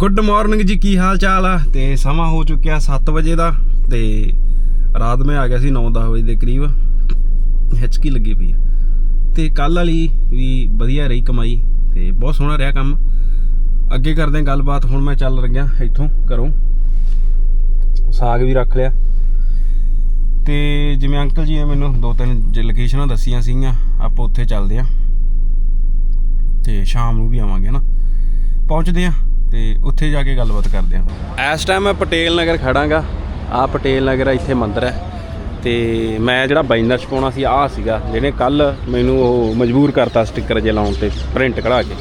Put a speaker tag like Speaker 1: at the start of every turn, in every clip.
Speaker 1: Good morning ਜੀ, ਕੀ ਹਾਲ ਚਾਲ ਆ? ਤੇ ਸਮਾਂ ਹੋ ਚੁੱਕਿਆ 7 ਵਜੇ ਦਾ, ਤੇ ਰਾਤ ਮੈਂ ਆ ਗਿਆ ਸੀ 9-10 ਵਜੇ ਦੇ ਕਰੀਬ। ਹਿਚਕੀ ਲੱਗੀ ਪਈ ਆ। ਤੇ ਕੱਲ ਵਾਲੀ ਵੀ ਵਧੀਆ ਰਹੀ ਕਮਾਈ, ਤੇ ਬਹੁਤ ਸੋਹਣਾ ਰਿਹਾ ਕੰਮ। ਅੱਗੇ ਕਰਦੇ ਹਾਂ ਗੱਲਬਾਤ, ਹੁਣ ਮੈਂ ਚੱਲ ਰਿਹਾ ਇੱਥੋਂ ਘਰੋਂ। ਸਾਗ ਵੀ ਰੱਖ ਲਿਆ। ਤੇ ਜਿਵੇਂ ਅੰਕਲ ਜੀ ਨੇ ਮੈਨੂੰ ਦੋ ਤਿੰਨ ਜ ਲੋਕੇਸ਼ਨਾਂ ਦੱਸੀਆਂ ਸੀਗੀਆਂ, ਆਪਾਂ ਉੱਥੇ ਚੱਲਦੇ ਆ ਤੇ ਸ਼ਾਮ ਨੂੰ ਵੀ ਆਵਾਂਗੇ ਨਾ ਪਹੁੰਚਦੇ ਆ ਤੇ ਉੱਥੇ ਜਾ ਕੇ ਗੱਲਬਾਤ ਕਰਦੇ ਆ ਇਸ ਟਾਈਮ ਮੈਂ ਪਟੇਲ ਨਗਰ ਖੜਾਂਗਾ। ਆ ਪਟੇਲ ਨਗਰ ਇੱਥੇ ਮੰਦਿਰ ਹੈ। ਤੇ ਮੈਂ ਜਿਹੜਾ ਬਾਈਨਰ ਛਪਾਉਣਾ ਸੀ, ਆਹ ਸੀਗਾ, ਜਿਹਨੇ ਕੱਲ ਮੈਨੂੰ ਉਹ ਮਜਬੂਰ ਕਰਤਾ ਸਟicker ਜੇ ਲਾਉਣ ਤੇ ਪ੍ਰਿੰਟ ਕਢਾ ਕੇ।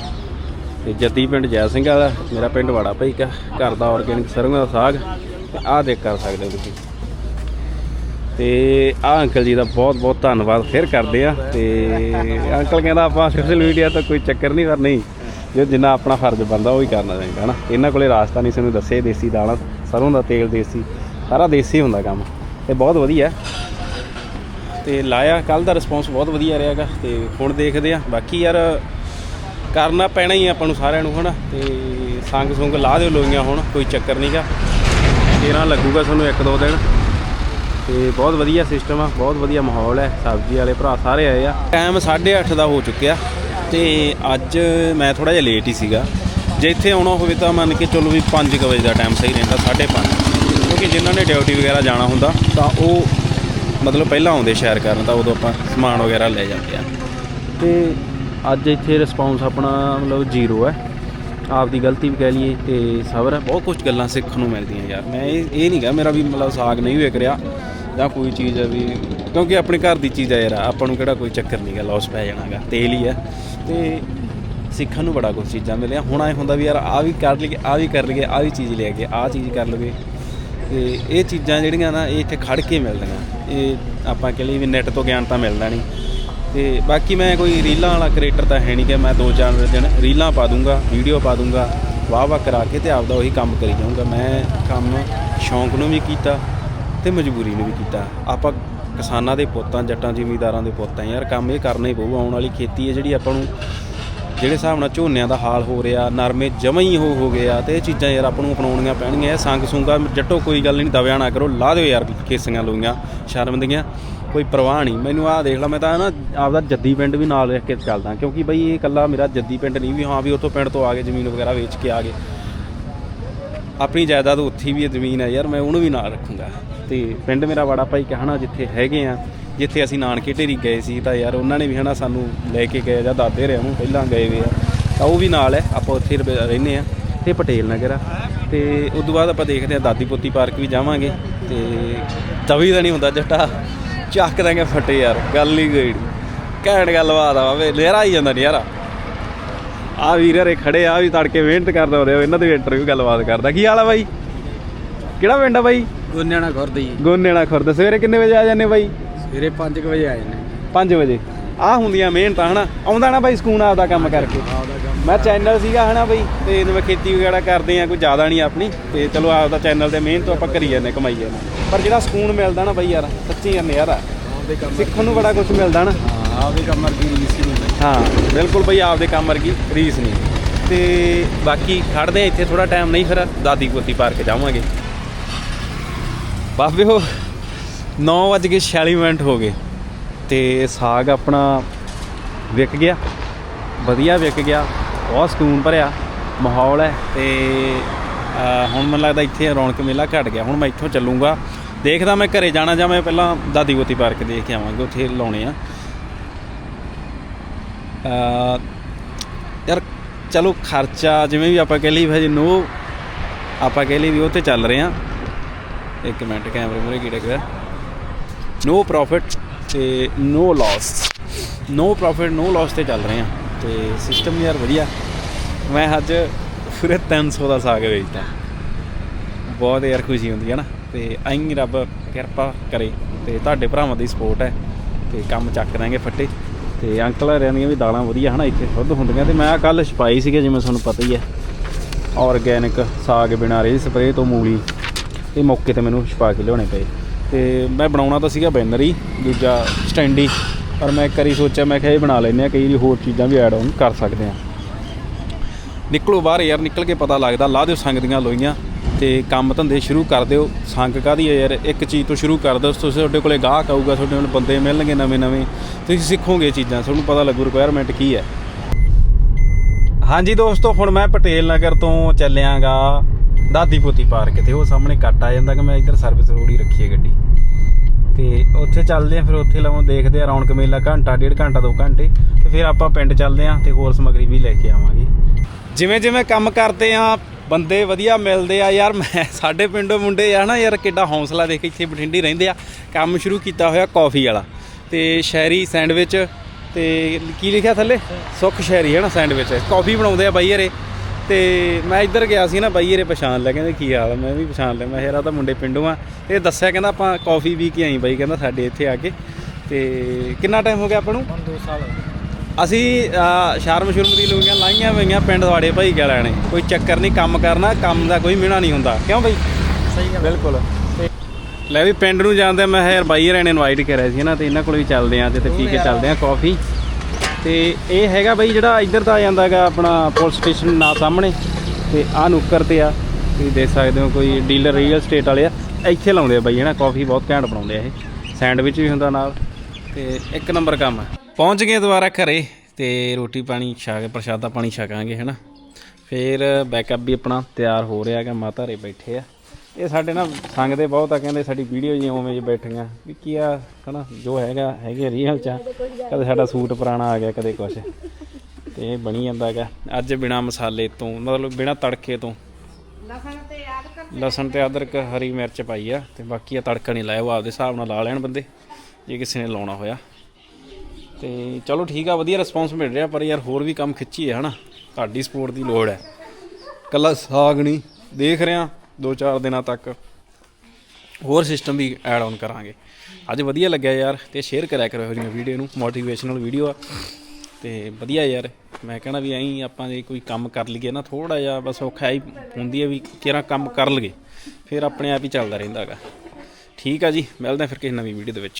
Speaker 1: ਤੇ ਜੱਦੀ ਪਿੰਡ ਜੈ ਸਿੰਘ ਦਾ ਮੇਰਾ ਪਿੰਡ ਵਾੜਾ ਭਾਈ ਕਾ ਘਰ ਦਾ ਆਰਗੈਨਿਕ ਸਰੋਂ ਦਾ ਸਾਗ। ਆਹ ਦੇਖ ਕਰ ਸਕਦੇ ਹੋ ਤੁਸੀਂ। ਤੇ ਆ ਅੰਕਲ ਜੀ ਦਾ ਬਹੁਤ ਬਹੁਤ ਧੰਨਵਾਦ, ਫਿਰ ਕਰਦੇ ਆ। ਤੇ ਅੰਕਲ ਕਹਿੰਦਾ, ਆਪਾਂ ਸੋਸ਼ਲ ਮੀਡੀਆ ਤਾਂ ਕੋਈ ਚੱਕਰ ਨਹੀਂ, ਪਰ ਨਹੀਂ ਜੋ ਜਿੰਨਾ ਆਪਣਾ ਫਰਜ਼ ਬਣਦਾ ਉਹ ਹੀ ਕਰਨਾ ਚਾਹੀਦਾ, ਹਨਾ? ਇਹਨਾਂ ਕੋਲੇ ਰਾਸਤਾ ਨਹੀਂ ਸਾਨੂੰ ਦੱਸੇ ਦੇਸੀ ਦਾਣਾ ਸਰੋਂ ਦਾ ਤੇਲ ਦੇਸੀ, ਸਾਰਾ ਦੇਸੀ ਹੁੰਦਾ ਕੰਮ। ਤੇ ਬਹੁਤ ਵਧੀਆ। ਤੇ ਲਾਇਆ ਕੱਲ ਦਾ ਰਿਸਪੌਂਸ ਬਹੁਤ ਵਧੀਆ ਰਿਹਾਗਾ। ਤੇ ਹੁਣ ਦੇਖਦੇ ਆ ਬਾਕੀ ਯਾਰ, ਕਰਨਾ ਪੈਣਾ ਹੀ ਆਪਾਂ ਨੂੰ ਸਾਰਿਆਂ ਨੂੰ, ਹਨਾ? ਤੇ ਸੰਗ ਸੁੰਗ ਲਾ ਦਿਓ ਲੋਈਆਂ ਹੁਣ, ਕੋਈ ਚੱਕਰ ਨਹੀਂਗਾ 13 ਲੱਗੂਗਾ ਤੁਹਾਨੂੰ ਇੱਕ ਦੋ ਦਿਨ। ਤੇ ਬਹੁਤ ਵਧੀਆ ਸਿਸਟਮ ਆ, ਬਹੁਤ ਵਧੀਆ ਮਾਹੌਲ ਹੈ। ਸਬਜ਼ੀ ਵਾਲੇ ਭਰਾ ਸਾਰੇ ਆਏ ਆ। ਟਾਈਮ 8:30 ਦਾ ਹੋ ਚੁੱਕਿਆ। ਤੇ ਅੱਜ ਮੈਂ ਥੋੜਾ ਜਿਹਾ ਲੇਟ ਹੀ ਸੀਗਾ। ਜੇ ਇੱਥੇ ਆਉਣਾ ਹੋਵੇ ਤਾਂ ਮੰਨ ਕੇ ਚੱਲੋ ਵੀ 5 ਵਜੇ ਦਾ ਟਾਈਮ ਸਹੀ ਰਹਿੰਦਾ 5:30 ਕਿਉਂਕਿ ਜਿਨ੍ਹਾਂ ਨੇ ਡਿਊਟੀ ਵਗੈਰਾ ਜਾਣਾ ਹੁੰਦਾ, ਤਾਂ ਉਹ ਮਤਲਬ ਪਹਿਲਾਂ ਆਉਂਦੇ ਸ਼ੇਅਰ ਕਰਨ ਤਾਂ ਉਦੋਂ ਆਪਾਂ ਸਮਾਨ ਵਗੈਰਾ ਲੈ ਜਾਂਦੇ ਆ। ਤੇ ਅੱਜ ਇੱਥੇ ਰਿਸਪੌਂਸ ਆਪਣਾ ਮਤਲਬ ਜ਼ੀਰੋ ਹੈ। ਆਪ ਦੀ ਗਲਤੀ ਵੀ ਕਹਿ ਲਈਏ ਤੇ ਸਬਰ ਹੈ। ਬਹੁਤ ਕੁਝ ਗੱਲਾਂ ਸਿੱਖਣ ਨੂੰ ਮਿਲਦੀਆਂ ਯਾਰ। ਮੈਂ ਇਹ ਇਹ ਨਹੀਂ ਗਾ ਮੇਰਾ ਵੀ ਮਤਲਬ ਸਾਗ ਨਹੀਂ ਵਿਕ ਰਿਹਾ ਜਾਂ ਕੋਈ ਚੀਜ਼ ਹੈ ਵੀ ਕਿਉਂਕਿ ਆਪਣੇ ਘਰ ਦੀ ਚੀਜ਼ ਹੈ ਯਾਰ, ਆਪਾਂ ਨੂੰ ਕਿਹੜਾ ਕੋਈ ਚੱਕਰ ਨਹੀਂਗਾ ਲਾਸ ਪੈ ਜਾਣਾਗਾ। ਤੇਲ ਹੀ ਹੈ। ਤੇ ਸਿੱਖਣ ਨੂੰ ਬੜਾ ਕੁਝ ਚੀਜ਼ਾਂ ਮਿਲੀਆਂ। ਹੁਣ ਐ ਹੁੰਦਾ ਵੀ ਯਾਰ ਆ ਵੀ ਕਰ ਲਈਏ ਆ ਵੀ ਕਰ ਲਈਏ ਆ ਵੀ ਚੀਜ਼ ਲੈ ਕੇ ਆ ਚੀਜ਼ ਕਰ ਲਵੇ। ਤੇ ਇਹ ਚੀਜ਼ਾਂ ਜਿਹੜੀਆਂ ਨਾ, ਇਹ ਇੱਥੇ ਖੜ ਕੇ ਮਿਲਦੀਆਂ। ਇਹ ਆਪਾਂ ਕਹਿ ਲਈ ਵੀ ਨੈਟ ਤੋਂ ਗਿਆਨ ਤਾਂ ਮਿਲਦਾ ਨਹੀਂ। ਤੇ ਬਾਕੀ ਮੈਂ ਕੋਈ ਰੀਲਾਂ ਵਾਲਾ ਕ੍ਰੀਏਟਰ ਤਾਂ ਹੈ ਨਹੀਂ ਕਿ ਮੈਂ ਦੋ ਚਾਰ ਦਿਨ ਰੀਲਾਂ ਪਾ ਦੂੰਗਾ ਵੀਡੀਓ ਪਾ ਦੂੰਗਾ ਵਾਹ ਵਾਹ ਕਰਾ ਕੇ ਤੇ ਆਪਦਾ ਉਹੀ ਕੰਮ ਕਰੀ ਜਾਊਂਗਾ। ਮੈਂ ਕੰਮ ਸ਼ੌਂਕ ਨੂੰ ਵੀ ਕੀਤਾ ਤੇ ਮਜਬੂਰੀ ਨੂੰ ਵੀ ਕੀਤਾ। ਆਪਾਂ ਕਿਸਾਨਾਂ ਦੇ ਪੁੱਤਾਂ, ਜੱਟਾਂ, ਜ਼ਿਮੀਂਦਾਰਾਂ ਦੇ ਪੁੱਤ। ਪੁੱਤਾਂ ਯਾਰ ਕੰਮ ਇਹ ਕਰਨਾ ਹੀ ਪਊ ਆਉਣ ਵਾਲੀ ਖੇਤੀ ਹੈ ਜਿਹੜੀ ਆਪਾਂ ਨੂੰ ਜਿਹੜੇ ਹਿਸਾਬ ਨਾਲ ਝੋਨਿਆਂ ਦਾ ਹਾਲ ਹੋ ਰਿਹਾ, ਨਰਮੇ ਜਮਾ ਹੀ ਹੋ ਹੋ ਗਿਆ ਤੇ ਇਹ ਚੀਜ਼ਾਂ ਯਾਰ ਆਪਾਂ ਨੂੰ ਅਪਣਾਉਣੀਆਂ ਪੈਣਗੀਆਂ, ਇਹ ਸੰਗ ਸੁੰਗਾ ਜੱਟੋ ਕੋਈ ਗੱਲ ਨਹੀਂ, ਦਵਿਆ ਨਾ ਕਰੋ, ਲਾ ਦਿਓ ਯਾਰ ਕੇਸੀਆਂ ਲੋਈਆਂ ਸ਼ਰਮਿੰਦਗੀਆਂ ਕੋਈ ਪਰਵਾਹ ਨਹੀਂ। ਮੈਨੂੰ ਆਹ ਦੇਖ ਲਾ, ਮੈਂ ਤਾਂ ਨਾ ਆਪਦਾ ਜੱਦੀ ਪਿੰਡ ਵੀ ਨਾਲ ਰੱਖ ਕੇ ਚੱਲਦਾ, ਕਿਉਂਕਿ ਬਈ ਇਹ ਇਕੱਲਾ ਮੇਰਾ ਜੱਦੀ ਪਿੰਡ ਨਹੀਂ ਵੀ, ਹਾਂ ਵੀ ਉੱਥੋਂ ਪਿੰਡ ਤੋਂ ਆ ਕੇ ਜ਼ਮੀਨ ਵਗੈਰਾ ਵੇਚ ਕੇ ਆ ਗਏ। ਆਪਣੀ ਜਾਇਦਾਦ ਉੱਥੇ ਵੀ ਜ਼ਮੀਨ ਹੈ ਯਾਰ, ਮੈਂ ਉਹਨੂੰ ਵੀ ਨਾਲ ਰੱਖੂੰਗਾ। ਤੇ ਪਿੰਡ ਮੇਰਾ ਵਾੜਾ ਭਾਈ ਕਹਿਣਾ ਜਿੱਥੇ ਹੈਗੇ ਆ, ਜਿੱਥੇ ਅਸੀਂ ਨਾਨਕੇ ਢੇਰੀ ਗਏ ਸੀ, ਤਾਂ ਯਾਰ ਉਹਨਾਂ ਨੇ ਵੀ ਹਨਾ ਸਾਨੂੰ ਲੈ ਕੇ ਗਏ ਜਾਂ ਦਾਦੇ ਰਿਆਂ ਨੂੰ ਪਹਿਲਾਂ ਗਏ ਵੇ ਆ। ਤਾਂ ਉਹ ਵੀ ਨਾਲ ਹੈ, ਆਪਾਂ ਉੱਥੇ ਰਹਿੰਦੇ ਆ। ਤੇ ਪਟੇਲ ਨਗਰ ਆ। ਤੇ ਉਸ ਤੋਂ ਬਾਅਦ ਆਪਾਂ ਦੇਖਦੇ ਆ, ਦਾਦੀ ਪੋਤੀ ਪਾਰਕ ਵੀ ਜਾਵਾਂਗੇ। ਤੇ ਤਵੀ ਦਾ ਨਹੀਂ ਹੁੰਦਾ ਜੱਟਾ, ਚੱਕ ਦਾਂਗੇ ਫਟੇ ਯਾਰ, ਗੱਲ ਹੀ ਗਈ ਘੈਂਟ ਗੱਲਬਾਤ ਆ ਵੇ ਨਜ਼ਾਰਾ ਹੀ ਜਾਂਦਾ ਨਜ਼ਾਰਾ। ਆ ਵੀਰ ਹਰੇ ਖੜੇ ਆ ਵੀ ਤੜਕੇ ਮਿਹਨਤ ਕਰਦੇ ਹੁੰਦੇ ਆ ਇਹਨਾਂ ਦੇ ਇੰਟਰਵਿਊ ਗੱਲਬਾਤ ਕਰਦਾ। ਕੀ ਹਾਲ ਆ ਬਾਈ? ਕਿਹੜਾ ਪਿੰਡ ਆ ਬਾਈ?
Speaker 2: ਗੋਨਿਆਣਾ ਖੁਰਦ ਜੀ।
Speaker 1: ਗੋਨੇੜਾ ਖੁਰਦ। ਸਵੇਰੇ ਕਿੰਨੇ ਵਜੇ ਆ ਜਾਂਦੇ ਬਾਈ?
Speaker 2: ਸਵੇਰੇ 5 ਵਜੇ ਆਏ ਨੇ
Speaker 1: 5 ਵਜੇ। ਆ ਹੁੰਦੀਆਂ ਮਿਹਨਤਾਂ ਹਨਾ? ਆਉਂਦਾ ਨਾ ਬਾਈ ਸਕੂਨ ਆਪਦਾ ਕੰਮ ਕਰਕੇ। ਮੈਂ ਚੈਨਲ ਸੀਗਾ ਹਨਾ ਬਾਈ? ਤੇ ਜਿਵੇਂ ਖੇਤੀ ਵਗੈਰਾ ਕਰਦੇ ਆ ਕੋਈ ਜ਼ਿਆਦਾ ਨਹੀਂ ਆਪਣੀ। ਤੇ ਚਲੋ ਆਪਦਾ ਚੈਨਲ ਤੇ ਮਿਹਨਤ ਆਪਾਂ ਕਰੀ ਜਾਂਦੇ ਕਮਾਈ ਜਾਂਦੇ। ਪਰ ਜਿਹੜਾ ਸਕੂਨ ਮਿਲਦਾ ਨਾ ਬਾਈ ਯਾਰ ਸੱਚੀ ਯਾਰ ਨਜ਼ਾਰਾ। ਸਿੱਖਣ ਨੂੰ ਬੜਾ ਕੁਝ ਮਿਲਦਾ ਨਾ।
Speaker 2: ਹਾਂ ਆਪਦੇ ਕੰਮ ਵਰਗੀ ਰੀਸ ਹੀ ਨਹੀਂ
Speaker 1: ਹਾਂ, ਬਿਲਕੁਲ ਬਈ, ਆਪਦੇ ਕੰਮ ਵਰਗੀ ਰੀਸ ਨਹੀਂ। ਤੇ ਬਾਕੀ ਖੜਦੇ ਆ ਇੱਥੇ ਥੋੜਾ ਟਾਈਮ ਨਹੀਂ, ਫਿਰ ਦਾਦੀ ਪੋਤੀ ਪਾਰਕ ਜਾਵਾਂਗੇ। ਬਾਬਿਓ 9:46 ਮਿੰਟ ਹੋ ਗਏ ਤੇ ਸਾਗ ਆਪਣਾ ਵਿਕ ਗਿਆ। ਵਧੀਆ ਵਿਕ ਗਿਆ, ਬਹੁਤ ਸਕੂਨ ਭਰਿਆ, ਮਾਹੌਲ ਹੈ ਤੇ ਹੁਣ ਮੈਨੂੰ ਲੱਗਦਾ ਇੱਥੇ ਰੌਣਕ ਮੇਲਾ ਘਟ ਗਿਆ। ਹੁਣ ਮੈਂ ਇੱਥੋਂ ਚੱਲੂਗਾ। ਦੇਖਦਾ ਮੈਂ ਘਰੇ ਜਾਣਾ ਜਾਂ ਮੈਂ ਪਹਿਲਾਂ ਦਾਦੀ ਪੋਤੀ ਪਾਰਕ ਦੇਖ ਕੇ ਆਵਾਂਗੇ, ਉੱਥੇ ਲਾਉਣੇ ਆ। ਯਾਰ, ਚਲੋ, ਖਰਚਾ ਜਿਵੇਂ ਵੀ ਆਪਾਂ ਕਹਿ ਲਈ ਭਾਜੀ, ਨੋ ਆਪਾਂ ਕਹਿ ਲਈ ਵੀ ਉਹ ਤੇ ਚੱਲ ਰਹੇ ਆ ਇੱਕ ਮਿੰਟ, ਕੈਮਰੇ ਮੂਰੇ ਕੀੜੇ ਕਰ ਨੋ ਪ੍ਰੋਫਿਟ ਤੇ no loss no profit no loss ਤੇ ਚੱਲ ਰਹੇ ਆ ਤੇ ਸਿਸਟਮ ਯਾਰ ਵਧੀਆ। ਮੈਂ ਅੱਜ ਪੂਰੇ 300 ਦਾ ਸਾਗ ਵੇਚਦਾ ਬਹੁਤ ਯਾਰ ਖੁਸ਼ੀ ਹੁੰਦੀ ਹੈ ਨਾ। ਤੇ ਐਂ ਰੱਬ ਕਿਰਪਾ ਕਰੇ। ਤੇ ਤੁਹਾਡੇ ਭਰਾਵਾਂ ਦੀ ਸਪੋਰਟ ਹੈ। ਤੇ ਕੰਮ ਚੱਕ ਦਾਂਗੇ ਫੱਟੇ। ਤੇ ਅੰਕਲ ਹਰਿਆਂ ਦੀਆਂ ਵੀ ਦਾਲਾਂ ਵਧੀਆ ਹਨਾ ਇੱਥੇ ਸ਼ੁੱਧ ਹੁੰਦੀਆਂ ਤੇ ਮੈਂ ਕੱਲ ਛਪਾਈ ਸੀਗੇ, ਜਿਵੇਂ ਤੁਹਾਨੂੰ ਪਤਾ ਹੀ ਹੈ। ਆਰਗੈਨਿਕ ਸਾਗ ਬਿਨਾਂ ਰੇ ਸਪਰੇਅ ਤੋਂ ਮੂਲੀ ਇਹ ਮੌਕੇ ਤੇ ਮੈਨੂੰ ਛਪਾ ਕੇ ਲਿਆਉਣੇ ਪਏ। ਤੇ ਮੈਂ ਬਣਾਉਣਾ ਤਾਂ ਸੀਗਾ ਬੈਨਰ ਹੀ, ਦੂਜਾ ਸਟੈਂਡੀ ਪਰ ਮੈਂ ਇੱਕ ਵਾਰੀ ਸੋਚਿਆ, ਮੈਂ ਕਿਹਾ ਇਹ ਬਣਾ ਲੈਂਦੇ ਆ ਕਈ ਵਾਰੀ ਹੋਰ ਚੀਜ਼ਾਂ ਵੀ ਐਡ ਆਨ ਕਰ ਸਕਦੇ ਆ ਨਿਕਲੋ ਬਾਹਰ ਯਾਰ, ਨਿਕਲ ਕੇ ਪਤਾ ਲੱਗਦਾ, ਲਾ ਦਿਓ ਸੰਗ ਦੀਆਂ ਲੋਈਆਂ ਤੇ ਕੰਮ ਧੰਦੇ ਸ਼ੁਰੂ ਕਰ ਦਿਓ। ਸੰਗ ਕਾਹਦੀ ਹੈ ਯਾਰ? ਇੱਕ ਚੀਜ਼ ਤੋਂ ਸ਼ੁਰੂ ਕਰ ਦਿਓ। ਤੁਸੀਂ ਤੁਹਾਡੇ ਕੋਲੇ ਗਾਹਕ ਆਊਗਾ, ਤੁਹਾਡੇ ਕੋਲ ਬੰਦੇ ਮਿਲਣਗੇ ਨਵੇਂ ਨਵੇਂ। ਤੁਸੀਂ ਸਿੱਖੋਗੇ ਚੀਜ਼ਾਂ, ਤੁਹਾਨੂੰ ਪਤਾ ਲੱਗੂ ਰਿਕੁਆਇਰਮੈਂਟ ਕੀ ਹੈ। ਹਾਂਜੀ ਦੋਸਤੋ, ਹੁਣ ਮੈਂ ਪਟੇਲ ਨਗਰ ਤੋਂ ਚੱਲਿਆਂਗਾ। ਦਾਦੀ ਪੋਤੀ ਪਾਰਕ ਤੇ, ਉਹ ਸਾਹਮਣੇ ਕੱਟ ਆ ਜਾਂਦਾ ਕਿ ਮੈਂ ਇੱਧਰ ਸਰਵਿਸ ਰੋਡ ਹੀ ਰੱਖੀ ਹੈ ਗੱਡੀ। ਤੇ ਉੱਥੇ ਚੱਲਦੇ ਆ ਫਿਰ ਉੱਥੇ ਲਾਉਂ ਦੇਖਦੇ ਆ ਰੌਣਕ ਮੇਲਾ ਘੰਟਾ, ਡੇਢ ਘੰਟਾ, ਦੋ ਘੰਟੇ। ਤੇ ਫਿਰ ਆਪਾਂ ਪਿੰਡ ਚੱਲਦੇ ਆ ਤੇ ਹੋਰ ਸਮਗਰੀ ਵੀ ਲੈ ਕੇ ਆਵਾਂਗੇ। ਜਿਵੇਂ ਜਿਵੇਂ ਕੰਮ ਕਰਦੇ ਆ ਬੰਦੇ ਵਧੀਆ ਮਿਲਦੇ ਆ ਯਾਰ, ਮੈਂ ਸਾਡੇ ਪਿੰਡੋਂ ਮੁੰਡੇ ਆ ਨਾ ਯਾਰ, ਕਿੱਡਾ ਹੌਸਲਾ ਦੇਖ ਇੱਥੇ ਬਠਿੰਡੇ ਰਹਿੰਦੇ ਆ। ਕੰਮ ਸ਼ੁਰੂ ਕੀਤਾ ਹੋਇਆ ਕਾਫੀ ਵਾਲਾ ਤੇ ਸ਼ਹਿਰੀ ਸੈਂਡਵਿਚ ਤੇ ਕੀ ਲਿਖਿਆ ਥੱਲੇ? ਸੁੱਖ ਸ਼ਹਿਰੀ, ਹੈ ਨਾ, ਸੈਂਡਵਿਚ। ਕਾਫੀ ਬਣਾਉਂਦੇ ਆ ਬਾਈ ਯਾਰੇ ਤੇ ਮੈਂ ਇੱਧਰ ਗਿਆ ਸੀ ਨਾ ਬਾਈ ਯਾਰੇ ਪਛਾਣ ਲਿਆ ਕਹਿੰਦੇ ਕੀ ਹਾਲ ਮੈਂ ਵੀ ਪਛਾਣ ਲਿਆ, ਮੈਂ ਯਾਰ ਤਾਂ ਮੁੰਡੇ ਪਿੰਡੋਂ ਆ। ਇਹ ਦੱਸਿਆ ਕਹਿੰਦਾ ਆਪਾਂ ਕਾਫੀ ਵੀ ਕੇ ਆਈ ਬਾਈ, ਕਹਿੰਦਾ ਸਾਡੇ ਇੱਥੇ ਆ ਕੇ। ਤੇ ਕਿੰਨਾ ਟਾਈਮ ਹੋ ਗਿਆ ਆਪਾਂ ਨੂੰ?
Speaker 2: ਹੁਣ 2 ਸਾਲ
Speaker 1: ਅਸੀਂ ਸ਼ਰਮ ਸ਼ੁਰਮ ਦੀ ਲੋਈਆਂ ਲਾਈਆਂ ਹੋਈਆਂ ਪਿੰਡ ਤੁਹਾਡੇ ਭਾਈ ਕੇ ਲੈਣੇ। ਕੋਈ ਚੱਕਰ ਨਹੀਂ ਕੰਮ ਕਰਨਾ ਕੰਮ ਦਾ ਕੋਈ ਮਿਹਣਾ ਨਹੀਂ ਹੁੰਦਾ। ਕਿਉਂ ਬਾਈ?
Speaker 2: ਸਹੀ ਗੱਲ
Speaker 1: ਬਿਲਕੁਲ। ਲੈ ਵੀ ਪਿੰਡ ਨੂੰ ਜਾਂਦੇ ਮੈਂ ਕਿਹਾ ਯਾਰ ਬਾਈ ਯਾਰ ਨੇ ਇਨਵਾਈਟ ਕਰਿਆ ਸੀ ਨਾ ਤੇ ਇਹਨਾਂ ਕੋਲ ਵੀ ਚੱਲਦੇ ਆਂ ਤੇ ਪੀ ਕੇ ਚੱਲਦੇ ਆਂ ਕਾਫੀ ਤੇ ਇਹ ਹੈਗਾ ਬਾਈ ਜਿਹੜਾ ਇੱਧਰ ਦਾ ਆ ਜਾਂਦਾਗਾ ਆਪਣਾ ਪੁਲਿਸ ਸਟੇਸ਼ਨ ਨਾ ਸਾਹਮਣੇ ਤੇ ਆ ਨੁੱਕਰ ਤੇ ਆ। ਤੁਸੀਂ ਦੇਖ ਸਕਦੇ ਹੋ ਕੋਈ ਡੀਲਰ ਰੀਅਲ ਸਟੇਟ ਵਾਲੇ ਆ। ਇੱਥੇ ਲਾਉਂਦੇ ਆ ਬਾਈ ਹਨਾ ਕਾਫੀ ਬਹੁਤ ਘੈਂਟ ਬਣਾਉਂਦੇ ਆ ਇਹ। ਸੈਂਡਵਿਚ ਵੀ ਹੁੰਦਾ ਨਾਲ। ਤੇ ਇੱਕ ਨੰਬਰ ਕੰਮ ਆ। ਪਹੁੰਚ ਗਏ ਦੁਬਾਰਾ ਘਰੇ ਤੇ ਰੋਟੀ ਪਾਣੀ ਛਾ ਕੇ, ਪ੍ਰਸ਼ਾਦਾ ਪਾਣੀ ਛਕਾਂਗੇ, ਹਨਾ? ਫਿਰ ਬੈਕਅਪ ਵੀ ਆਪਣਾ ਤਿਆਰ ਹੋ ਰਿਹਾ ਹੈਗਾ, ਮਾਤਾ ਰੇ ਬੈਠੇ ਆ। ਇਹ ਸਾਡੇ ਨਾ ਸੰਗਦੇ ਬਹੁਤ ਆ, ਕਹਿੰਦੇ ਸਾਡੀ ਵੀਡੀਓ ਜੀ ਉਵੇਂ ਜੀ ਬੈਠੀਆਂ। ਵੀ ਕੀ ਆ, ਹਨਾ, ਜੋ ਹੈਗਾ, ਹੈਗੇ ਰੀਅਲ ਚ ਆ। ਕਦੇ ਸਾਡਾ ਸੂਟ ਪੁਰਾਣਾ ਆ ਗਿਆ, ਕਦੇ ਕੁਛ। ਤੇ ਇਹ ਬਣੀ ਜਾਂਦਾ ਹੈਗਾ, ਅੱਜ ਬਿਨਾ ਮਸਾਲੇ ਤੋਂ, ਮਤਲਬ ਬਿਨਾ ਤੜਕੇ ਤੋਂ। ਲਸਣ ਤੇ ਅਦਰਕ, ਹਰੀ ਮਿਰਚ ਪਾਈ ਆ, ਤੇ ਬਾਕੀ ਆ ਤੜਕਾ ਨਹੀਂ ਲਾਇਆ, ਉਹ ਆਪਦੇ ਹਿਸਾਬ ਨਾਲ ਲਾ ਲੈਣ ਬੰਦੇ, ਜੇ ਕਿਸੇ ਨੇ ਲਾਉਣਾ ਹੋਇਆ। ਤੇ ਚਲੋ ਠੀਕ ਆ, ਵਧੀਆ ਰਿਸਪੌਂਸ ਮਿਲ ਰਿਹਾ, ਪਰ ਯਾਰ ਹੋਰ ਵੀ ਕੰਮ ਖਿੱਚੀ ਹੈ ਹਨਾ? ਤੁਹਾਡੀ ਸਪੋਰਟ ਦੀ ਲੋੜ ਹੈ। ਕੱਲਾ ਸਾਗ ਨਹੀਂ ਦੇਖ ਰਿਹਾ 2-4 ਦਿਨਾਂ ਤੱਕ। ਹੋਰ ਸਿਸਟਮ ਵੀ ਐਡ ਆਨ ਕਰਾਂਗੇ। ਅੱਜ ਵਧੀਆ ਲੱਗਿਆ ਯਾਰ, ਤੇ ਸ਼ੇਅਰ ਕਰਿਆ ਕਰੋ ਇਹੋ ਜਿਹੀਆਂ ਵੀਡੀਓ ਨੂੰ ਮੋਟੀਵੇਸ਼ਨਲ ਵੀਡੀਓ ਆ। ਤੇ ਵਧੀਆ ਯਾਰ, ਮੈਂ ਕਹਿਣਾ ਵੀ ਐਂ, ਆਪਾਂ ਜੇ ਕੋਈ ਕੰਮ ਕਰ ਲਈਏ ਨਾ ਥੋੜਾ ਜਿਹਾ ਬਸ ਔਖਾ ਹੀ ਹੁੰਦੀ ਹੈ ਵੀ ਕਿਹੜਾ ਕੰਮ ਕਰ ਲਈਏ, ਫਿਰ ਆਪਣੇ ਆਪ ਹੀ ਚੱਲਦਾ ਰਹਿੰਦਾ ਹੈਗਾ। ਠੀਕ ਆ ਜੀ, ਮਿਲਦੇ ਹਾਂ ਫਿਰ ਕਿਸੇ ਨਵੀਂ ਵੀਡੀਓ ਦੇ ਵਿੱਚ।